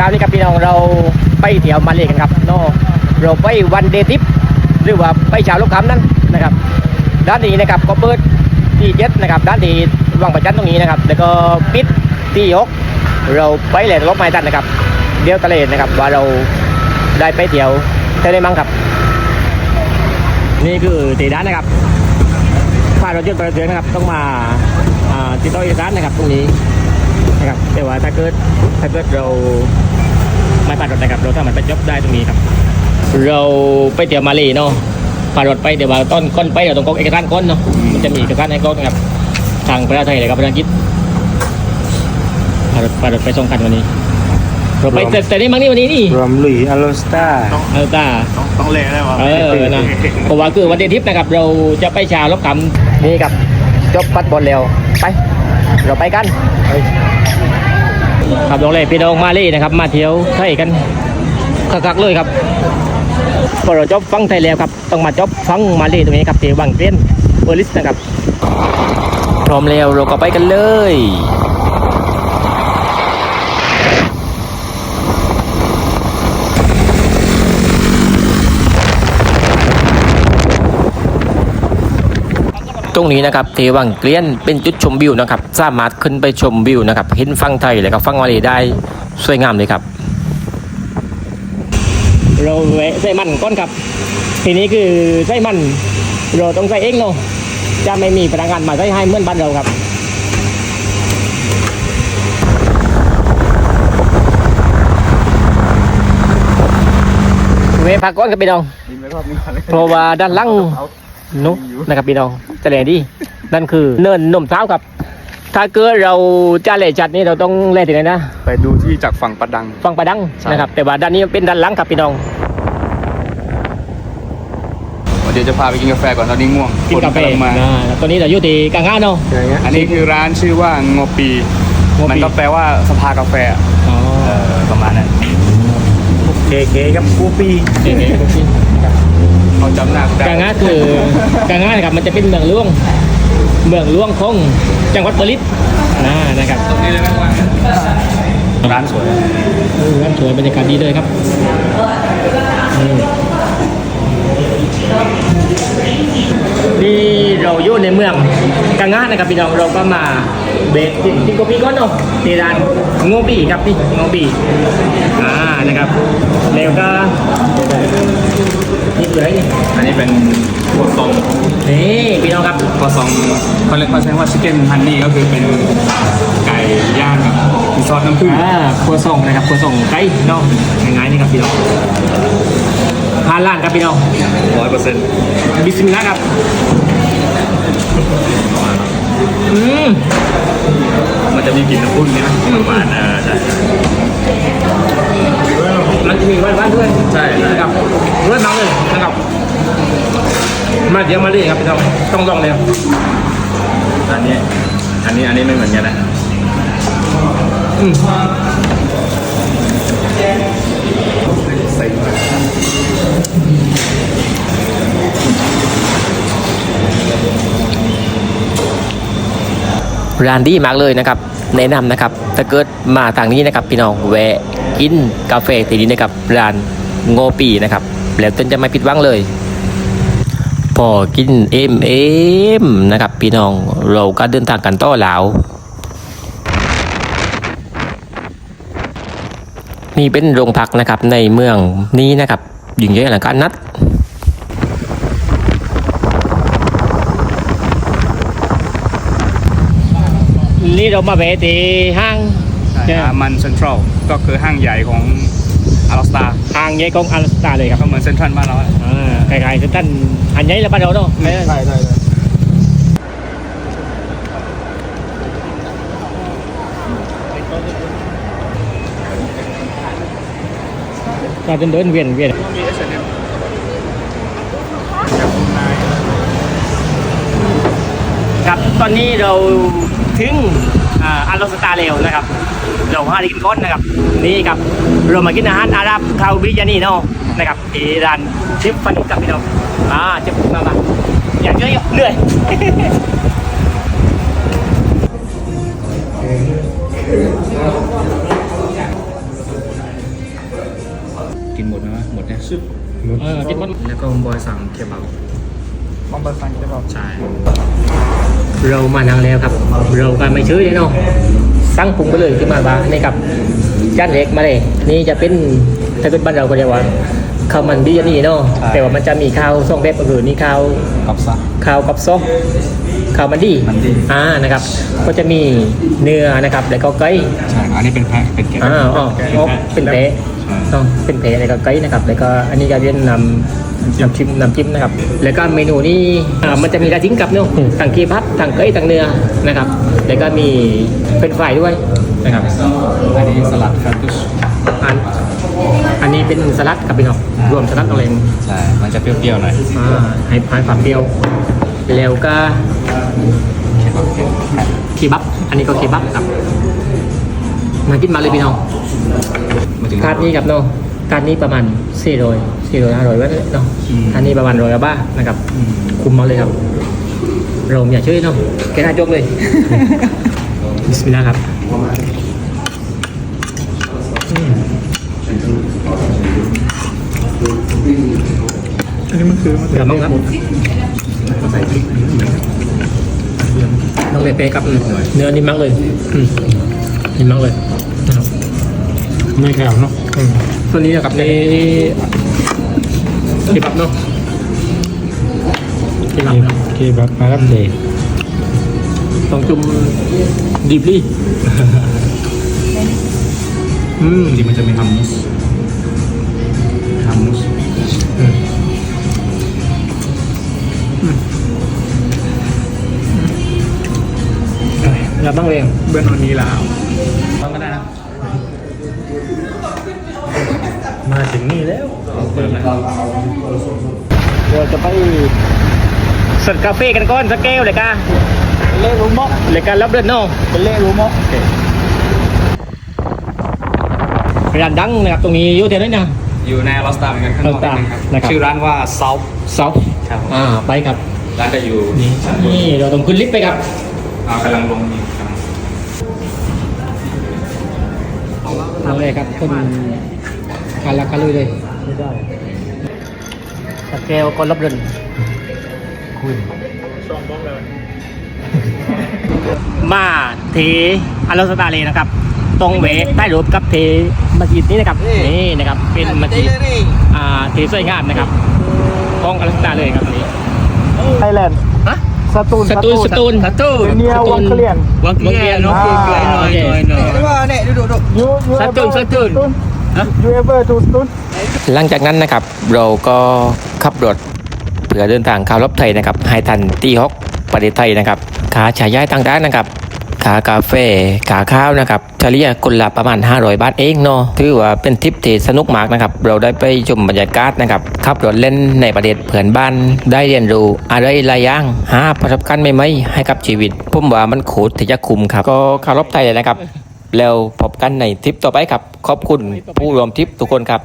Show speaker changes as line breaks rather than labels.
ช้านี้ครับพี่น้องเราไปเที่ยวมาเลกันครับเนาะเราไปวันเดทิปหรือว่าไปเช้าลูกค้ำนั้นนะครับ ด้านนี้นะครับก็เปิดที่เจ็ดนะครับด้านที่วังประจันตรงนี้นะครับ แล้วก็ปิดที่หกเราไปเลยลบไม้ตันนะครับ เดียวทะเลนะครับว่าเราได้ไปเที่ยวได้มั้งครับ นี่คือตีด้านนะครับผ่านรถยนต์ปเทืองนะครับต้องมาอ่าติดต่อเอกสารนะครับตรงนี้นะครับแต่ว่าถ้าเกิดถ้าเกิดเรา ไม่ผ่านรถนะครับ เราสามารถไปจบได้ตรงนี้ครับ เราไปเที่ยวมาเลยเนาะผ่านรถไปเดี๋ยวว่าต้นก้นไปเดี๋ยวต้องกรอกเอกสารก้นเนาะมันจะมีเอกสารให้กรอกนะครับทางประเทศไทยเลยครับประเทศอังกฤษผ่านรถผ่านรถไปส่งกันวันนี้เราไปแต่แต่นี่มั้งนี่วันนี้นี่
รวมลุยอโลสตา
เออตา
ต้องต้องเละได้ป่ะ
เออนะผมว่าคือวันเดย์ทริปนะครับ เราจะไปชาลบคำนี่ครับจบปัดบอลแล้วไป เราไปกัน ครับลงเลยพี่น้องมาเลยนะครับ มาเที่ยวไทยกันคักๆเลยครับพอเราจบฟังไทยแล้วครับต้องมาจบฟังมาเลยตรงนี้ครับที่วังเต้นเบอร์ลิสนะครับ พร้อมแล้วเราก็ไปกันเลย ตรงนี้นะครับเทวังเกลียนเป็นจุดชมวิวนะครับสามารถขึ้นไปชมวิวนะครับเห็นฟังไทยและก็ฟังมาเลยได้สวยงามเลยครับ เราแวะใส่มันก้อนครับ ทีนี้คือใส่มัน เราต้องใส่เองเนาะจะไม่มีพนักงานมาใส่ให้เหมือนบ้านเราครับเวะพักก้อนกับพี่น้อง
ยิงไปรอบนี้ก่อนเลย
เพราะว่าด้านหล่าง นุนะครับพี่น้องจะแหล่ดีนั่นคือเนินนมเท้าครับ ถ้าเกิดเราจะแหล่จัดนี่เราต้องแหล่ที่ไหนนะ
ไปดูที่จากฝั่งประดัง
ฟังประดัง
ใช่
นะครับ แต่ว่าด้านนี้เป็นด้านหลังครับพี่น้อง
เดี๋ยวจะพาไปกินกาแฟก่อนตอนนี้ง่วง
กินกาแฟ
ฝำลังมา
อ่าตอนนี้เราอยู่ที่กลางห้าเนาะ
อันนี้คือร้านชื่อว่างอปี
งอปี
มันก็แปลว่าสภากาแฟ
อ๋อ
เออประมาณนั้น
เคเคกับกูปี
โอเคโอ เค
เขาจำหน้าได้
กลางห้าคือกลางห้านะครับมันจะเป็นเมืองหลวง เมืองหลวงของจังหวัดเบอร์ลิสนะนะครับ
ตรงนี้เลยไหมว่าร้านสวย
เออร้านสวยบรรยากาศดีเลยครับอืมนี่เราอยู่ในเมืองกังงานะครับพี่น้องเราก็มาเบสที่โกปีก้อนเนาะที่ร้านโงบีครับพี่โงบีอ่านะครับแล้วก็ นี่คืออะไรนี่
อันนี้เป็นครัวซอง
นี่พี่น้องครับ
ครัวซองเขาเรียกเขาใช้ว่าชิคเก้นฮันนี่ก็คือเป็นไก่ย่างกับมีซอสน้ำผึ้ง
อ่าครัวส่งนะครับครัวส่งไก่เนาะง่ายๆนี่ครับพี่น้องทานร้านครับพี่น้อง
ร้อยเปอร์เซ็นต์
บิสมิลลาห์ครับอืม
มันจะมีกลิ่นน้ำผึ้งนี่นะประมาณเออใช่
มันจะ มีบ้านบ้านด้วย
ใช่ใช่
นะครับเลือดน้องเลยนะครับ มาเดี๋ยวมาเลยครับพี่น้องต้องลองเลย
อันนี้ อันนี้อันนี้ไม่เหมือนกันนะ
อืม
ใส่มา
ร้านดีมากเลยนะครับ แนะนำนะครับถ้าเกิดมาทางนี้นะครับ พี่น้องแวะ กินกาแฟที่นี้นะครับร้านโงปีนะครับ แล้วต้นจะไม่ผิดหวังเลยพอกินเอ็มเอ็มนะครับพี่น้องเราก็เดินทางกันต่อแล้วนี่เป็นโรงพักนะครับในเมืองนี้นะครับยิงใหญ่อลังการนัดนี่เรามาแวะที่ห้าง
มันเซ็นทรัลก็คือห้างใหญ่ของอาร์สตา
ห้างใหญ่ของอาร์สตาเลยครับ
ก็เหมือนเซ็นทรัลบ้านเราอะ
อ่าใกล้ๆคือท่านอันใหญ่แล้วบ้านเราเนาะ
ใช่ใช่ใช่
เราเดินเดินเวียนเวียน
มีเอสเอ็ม
ครับตอนนี้เราถึง อ่าอาร์สตาเร็วนะครับเราหาได้กินก้อนนะครับนี่ครับเรามากินอาหารอาหรับคาวบิยานีเนาะนะครับที่ร้านเชฟฟันกับพี่น้องอ่าเชฟมามาอยากเยอะๆเหนื่อยน
กินหมดไหมวะหมดเนี่ย
เออกินหมด
แล้วก็บอยสั่งเคบับ บ
อมบ์ฟันใช่ป่ะ
ใช่
เรามานั่งแล้วครับ เราก็ไม่ชื่อเลยเนาะสั่งปรุงไปเลยที่มาบ้านี่ครับจานเล็กมาเลย นี่จะเป็นถ้าเป็นบ้านเราก็เรียกว่าข้าวมันบิยานีเนาะแต่ว่ามันจะมีข้าวซองแบบก็คือนี่ข้าว
กับซะ
ข้าวกับซอกข้าวมันดี
มันดี
อ่านะครับ ก็จะมีเนื้อนะครับ แล้วก็ไก่
ใช่อันนี้เป็นแพะเป็นแกะ
อ่าอ๋ออ๋อเป็นแผลอ๋อเป็นแผลแล้วก็ไก่นะครับ แล้วก็อันนี้ก็เป็นนำ น้ำจิ้มน้ำจิ้มนะครับ แล้วก็เมนูนี้อ่ามันจะมีกระจิ้งกับเนาะทั้งเคบับทั้งไก่ทั้งเนื้อนะครับ แล้วก็มีเป็นฝ่ายด้วยนะครับ
อันนี้สลัดคาตุส
อันอันนี้เป็นสลัดกับพี่น้องรวมสลัดอะไร
ใช่ มันจะเปรี้ยวๆหน่อย
อ่าให้ให้ความเปรี้ยวแล้วก็
เคบับเป็นแพะ
เคบับ อันนี้ก็เคบับครับ มากินมาเลยพี่น้อง
มาถึง
คาดนี้ครับเนาะคาดนี้ประมาณ 4 0 0 4 0 0 500วัตเนาะ
อืม
อันนี้ประมาณร้อยกว่าบ้าทนะครับ
อืม
คุมมาเลยครับ เราอย่าช่วยเนาะแกน่าจกเลยบิสมิลลาห์ครับอืม
อันนี้มันคือมัน
เดี๋ยวมั้งครับ
ใส่พริก
ต้องเลยเป๊ะครับอืมเนื้อนิ่มมากเลยอืมนิ่มมากเลยนะครับ
ไม่แข็งเนาะ
อืมตัวนี้นะครับใน เคบับเนาะเคบับเนาะ
เคบับมารับเลย
ต้องจุ่มดีบลี่อืม
จริงๆมันจะมีฮัมมุสฮัมมุส
อืมอย่าบ้างเลย
เบื้องตอนนี้แล้ว
ฟังก็ได้นะ
มาถึงนี่แล้ว
เปิดเลย
เราจะไปสดกาแฟกันก่อนสักแก้วเลยกา
เล่รู้มก
เลยการรับเลือดเนาะ
เป็นเล่รู้มก
ร้านดังนะครับตรงนี้อยู่ที่ไหนนะ
อยู่ในลอสตาเหมือนกันข้างนอก
Lost Star
นิดนึง
นะครับ
ชื่อร้านว่าซอฟ
เซา
ครับผม
อ่าไปครับ
ร้านจะอยู่
นี่นี่เราต้องขึ้นลิฟต์ไปครับ
อ่ากำลังลงนี่กำลัง
เอาเลยครับคนการละกันเลยเลย
ไม่ได้
สักแก้วก่อนรับเลือด
คุณ
ช่องบ้องเลย
มาเทอัลลอฮฺสตาเลยนะครับ ตรงเวะใต้รูปกับเทมัสยิดนี้นะครับ นี่นะครับ เป็นมัสยิดอ่าเทสวยงามนะครับของอัลลอฮฺสตาเลยครับตรงนี้
ไทยแลนด์
ฮะ
สตูล
สตูลสตูลสตูล
เป็นเนียวังเกลียน
วังเกลียนเนาะ
อ่า
โอเค
ยูยู
สตูลสตูล
ยูเอเวอร์ทูสตู ล
หลังจากนั้นนะครับ เราก็ขับรถเพื่อเดินทางเข้ารอบไทยนะครับให้ทันตีฮอกประเทศไทยนะครับขาฉายายต่างด้านนะครับขากาแฟขาข้าวนะครับเฉลี่ยคนละประมาณ 500 บาทเองเนาะถือว่าเป็นทริปที่สนุกมากนะครับ เราได้ไปชมบรรยากาศนะครับขับรถเล่นในประเทศเพื่อนบ้าน ได้เรียนรู้อะไรหลายอย่างหาประสบการณ์ใหม่ๆให้กับชีวิตผมว่ามันโคตรที่จะคุ้มครับก็คารบไทยเลยนะครับ แล้วพบกันในทริปต่อไปครับ ขอบคุณผู้ร่วมทริปทุกคนครับ